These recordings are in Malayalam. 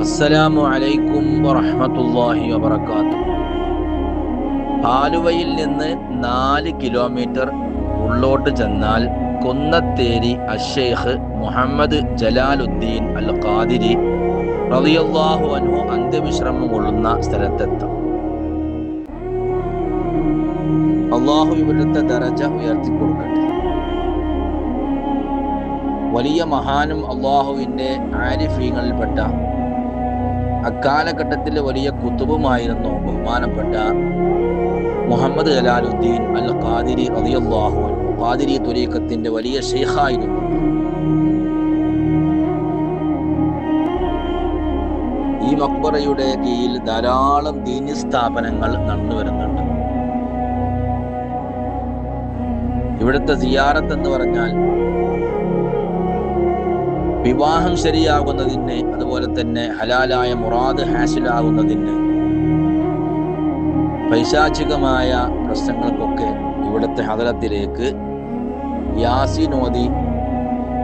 അസ്സലാമു അലൈക്കും വറഹ്മത്തുള്ളാഹി വബറകാത്തു ആലുവയിൽ നിന്ന് നാല് കിലോമീറ്റർ ഉള്ളോട്ട് ചെന്നാൽ കൊന്നത്തേരി അഷേഖ് മുഹമ്മദ് ജലാലുദ്ദീൻ അൽ ഖാദിരി റളിയല്ലാഹു അൻഹു അന്ത്യവിശ്രമം കൊള്ളുന്ന സ്ഥലത്തെത്താം. അള്ളാഹു ഇവിടുത്തെ ദറജ ഉയർത്തി കൊടുക്കട്ടെ വലിയ മഹാനും അള്ളാഹുവിന്റെ ആരിഫീങ്ങളിൽപ്പെട്ട അക്കാലഘട്ടത്തിൽ വലിയ കുത്തുബുമായിരുന്നു ബഹുമാനപ്പെട്ട മുഹമ്മദ് ജലാലുദ്ദീൻ അൽ ഖാദിരി റളിയല്ലാഹു അൻഹു. ഖാദിരി തുരീഖത്തിന്റെ വലിയ ഷെയ്ഖായിരുന്നു ഈ മക്ബറയുടെ കീഴിൽ ധാരാളം ദീനി സ്ഥാപനങ്ങൾ നടന്നു വരുന്നുണ്ട്. ഇവിടുത്തെ സിയാറത്ത് എന്ന് പറഞ്ഞാൽ വിവാഹം ശരിയാകുന്നതിന് അതുപോലെ തന്നെ ഹലാലായ മുറാദ് ഹാസിലാകുന്നതിന് പൈശാചികമായ പ്രശ്നങ്ങൾക്കൊക്കെ ഇവിടുത്തെ ഹദലത്തിലേക്ക് യാസിനോദി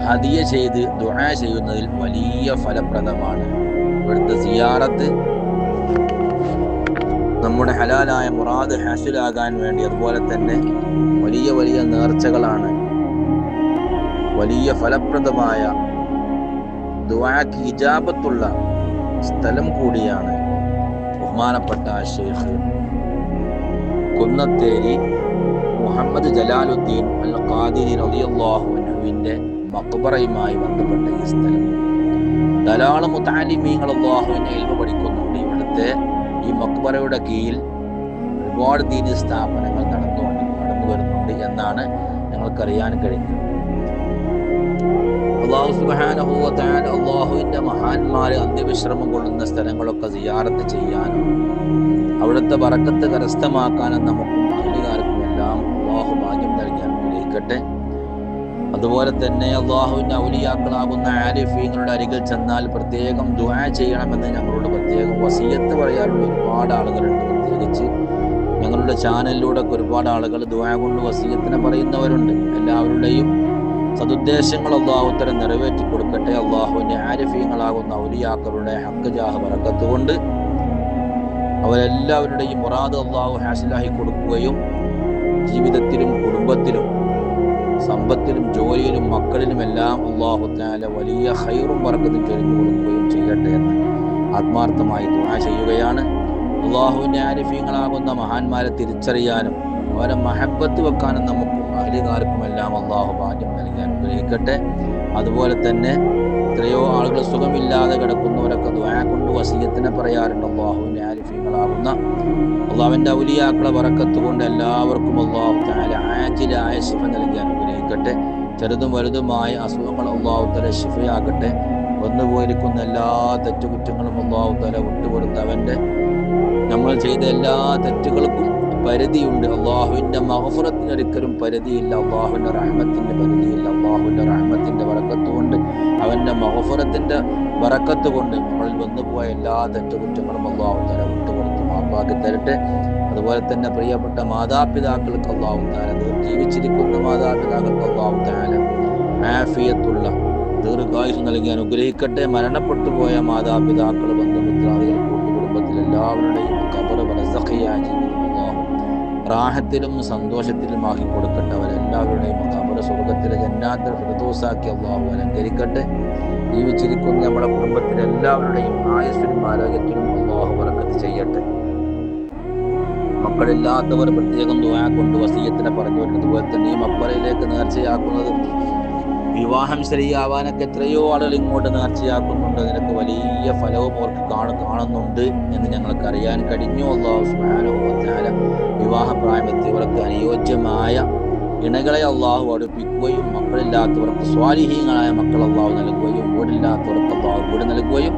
ഹദിയ ചെയ്ത് ദുഴ ചെയ്യുന്നതിൽ വലിയ ഫലപ്രദമാണ്. ഇവിടുത്തെ സിയാറത്ത് നമ്മുടെ ഹലാലായ മുറാദ് ഹാസിലാകാൻ വേണ്ടി അതുപോലെ തന്നെ വലിയ വലിയ നേർച്ചകളാണ്. വലിയ ഫലപ്രദമായ ദുആക്ക് ഹിജാബത്തുള്ള സ്ഥലം കൂടിയാണ് ബഹുമാനപ്പെട്ട ഷെയ്ഖ് കുന്നത്തേരി മുഹമ്മദ് ജലാലുദ്ദീൻ അൽ ഖാദിരി റളിയല്ലാഹു അൻഹുവിന്റെ മക്ബറയുമായി ബന്ധപ്പെട്ട ഈ സ്ഥലം. ധാരാളം മുത്താലിമീങ്ങൾ അള്ളാഹുവിനെ എൽമ പഠിക്കുന്നുണ്ട് ഇവിടുത്തെ ഈ മക്ബറയുടെ കീഴിൽ ഒരുപാട് ദീനി സ്ഥാപനങ്ങൾ നടന്നുകൊണ്ട് നടന്നു വരുന്നുണ്ട് എന്നാണ് ഞങ്ങൾക്കറിയാൻ കഴിഞ്ഞത്. അള്ളാഹു സുബാനഹുവത്താൻ അള്ളാഹുവിന്റെ മഹാന്മാര് അന്ത്യവിശ്രമം കൊള്ളുന്ന സ്ഥലങ്ങളൊക്കെ സിയാറത്ത് ചെയ്യാനും അവിടുത്തെ വറക്കത്ത് കരസ്ഥമാക്കാനും നമുക്കും അഹ്ലികാർക്കും എല്ലാം അള്ളാഹു ഭാഗ്യം നൽകി അനുഗ്രഹിക്കട്ടെ. അതുപോലെ തന്നെ അള്ളാഹുവിന്റെ ഔലിയാക്കളാകുന്ന ആരിഫീങ്ങളുടെ അരികിൽ ചെന്നാൽ പ്രത്യേകം ദുആ ചെയ്യണമെന്ന് ഞങ്ങളോട് പ്രത്യേകം വസീയത്ത് പറയാനുള്ള ഒരുപാട് ആളുകളുണ്ട്. പ്രത്യേകിച്ച് ഞങ്ങളുടെ ചാനലിലൂടെ ഒരുപാട് ആളുകൾ ദുആ കൊണ്ട് വസീയത്തിനെ പറയുന്നവരുണ്ട്. എല്ലാവരുടെയും സതുദ്ദേശങ്ങൾ അള്ളാഹുത്തരം നിറവേറ്റി കൊടുക്കട്ടെ. അള്ളാഹുവിന്റെ ആരിഫീങ്ങളാകുന്ന ഔലിയാക്കളുടെ ഹക്ക് ജാഹ് പറക്കത്ത് കൊണ്ട് അവരെല്ലാവരുടെയും മുറാദ് അള്ളാഹു ഹാസിലാക്കി കൊടുക്കുകയും ജീവിതത്തിലും കുടുംബത്തിലും സമ്പത്തിലും ജോലിയിലും മക്കളിലും എല്ലാം അള്ളാഹുത്താല വലിയ ഹൈറും പറക്കത്തും ചൊരിഞ്ഞു കൊടുക്കുകയും ചെയ്യട്ടെ എന്ന് ആത്മാർത്ഥമായി ദുആ ചെയ്യുകയാണ്. അള്ളാഹുവിന്റെ ആരിഫീങ്ങളാകുന്ന മഹാന്മാരെ തിരിച്ചറിയാനും അവരെ മഹബത്ത് വെക്കാനും നമുക്കും അഹലികാർക്കും എല്ലാം അള്ളാഹു ഭാഗ്യം നൽകി അനുഗ്രഹിക്കട്ടെ. അതുപോലെ തന്നെ എത്രയോ ആളുകൾ സുഖമില്ലാതെ കിടക്കുന്നവരൊക്കെ ദ്വാ കൊണ്ട് വസീയത്തിനെ പറയാറുണ്ട്. അള്ളാഹുവിന്റെ ആരിഫീങ്ങളാകുന്ന അള്ളാഹുവിന്റെ ഔലിയാക്കളെ വറക്കത്ത് കൊണ്ട് എല്ലാവർക്കും അള്ളാഹു താല ആജിലായ ശിഫ നൽകി അനുഗ്രഹിക്കട്ടെ. ചെറുതും വലുതുമായ അസുഖങ്ങൾ അള്ളാഹു തല ശിഫയാകട്ടെ വന്നുപോയിരിക്കുന്ന എല്ലാ തെറ്റുകുറ്റങ്ങളും അള്ളാഹു തല വിട്ടുകൊടുത്ത് അവന്റെ നമ്മൾ ചെയ്ത എല്ലാ തെറ്റുകൾക്കും പരിധിയുണ്ട്. അള്ളാഹുവിന്റെ മഹഫുറത്തിന് ഒരിക്കലും പരിധിയില്ല. അള്ളാഹുവിന്റെ റഹ്മത്തിന്റെ പരിധിയില്ല. അള്ളാഹുവിന്റെ റഹ്മത്തിന്റെ വറക്കത്ത് കൊണ്ട് അവന്റെ മഹഫുറത്തിന്റെ വറക്കത്ത് കൊണ്ട് നമ്മളിൽ വന്നുപോയ എല്ലാ തെറ്റുകുറ്റങ്ങളും അള്ളാഹു തല വിട്ടുകൊടുത്ത് മാപ്പാക്കി തരട്ടെ. അതുപോലെ തന്നെ പ്രിയപ്പെട്ട മാതാപിതാക്കൾക്ക് അള്ളാഹു താല ജീവിച്ചിരിക്കുന്ന മാതാപിതാക്കൾക്ക് അള്ളാഹു താല ആഫിയത്തുള്ള ദീർഘായുസ് നൽകി അനുഗ്രഹിക്കട്ടെ. മരണപ്പെട്ടു പോയ മാതാപിതാക്കൾ ബന്ധുമിത്രാദികൾ കൂട്ടുകുടുംബത്തിൽ എല്ലാവരുടെയും കബറ് അള്ളാഹു റാഹത്തിലും സന്തോഷത്തിലും ആക്കി കൊടുക്കട്ടെ അവരെല്ലാവരുടെയും അവരുടെ സ്വർഗത്തിലെ ജന്നാത്തിൽ ഫിറദോസാക്കി അള്ളാഹു അലങ്കരിക്കട്ടെ. ജീവിച്ചിരിക്കുന്ന നമ്മുടെ കുടുംബത്തിലെ എല്ലാവരുടെയും ആയുസ്സിനും ആരോഗ്യത്തിനും അള്ളാഹു വറക്കത്ത് ചെയ്യട്ടെ. മക്കളില്ലാത്തവർ പ്രത്യേകം ദുവാ കൊണ്ട് വസീയത്തിനെ പറഞ്ഞു വരുന്നത് അതുപോലെ തന്നെ ഈ മക്കളിലേക്ക് നേർച്ചയാക്കുന്നത് വിവാഹം ശരിയാവാനൊക്കെ എത്രയോ ആളുകൾ ഇങ്ങോട്ട് നേർച്ചയാക്കുന്നുണ്ട്. അതിനൊക്കെ വലിയ ഫലവും അവർക്ക് കാണു കാണുന്നുണ്ട് എന്ന് ഞങ്ങൾക്ക് അറിയാൻ കഴിഞ്ഞു അള്ളാഹു സുബാനുഭവത്താല വിവാഹപ്രായമെത്തിയവർക്ക് അനുയോജ്യമായ ഇണകളെ അള്ളാഹു അടുപ്പിക്കുകയും മക്കളില്ലാത്തവർക്ക് സ്വാലിഹീങ്ങളായ മക്കൾ അള്ളാഹു നൽകുകയും വീടില്ലാത്തവർക്ക് അള്ളാഹു വീട് നൽകുകയും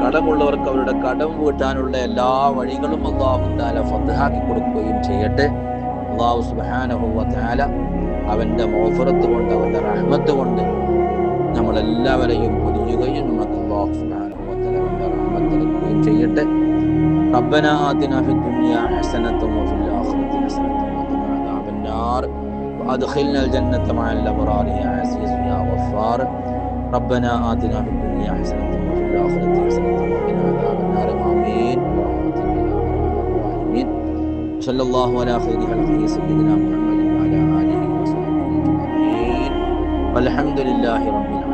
കടമുള്ളവർക്ക് അവരുടെ കടം വീട്ടാനുള്ള എല്ലാ വഴികളും അള്ളാഹു താല ഫദ്ഹാക്കി കൊടുക്കുകയും ചെയ്യട്ടെ അള്ളാഹു സുബാനുഭവത്താല അവന്റെ മോഫറത്ത് കൊണ്ട് അവന്റെ റഹ്മത്ത് കൊണ്ട് നമ്മളെല്ലാവരെയും പൊതിയുകയും നമുക്ക് അള്ളാഹു സുബ്ഹാനഹു വ തആല അവന്റെ റഹ്മത്ത് നൽകുകയും ചെയ്യട്ടെ ربنا آتنا في الدنيا حسنة وفي ادخلنا الجنه مع الابرار يا عزيز يا غفار ربنا آتنا في الدنيا حسنة وفي الآخرة حسنة وقنا عذاب النار آمين صلى الله على خير خلقه سيدنا محمد وعلى آله وصحبه أجمعين والحمد لله رب العالمين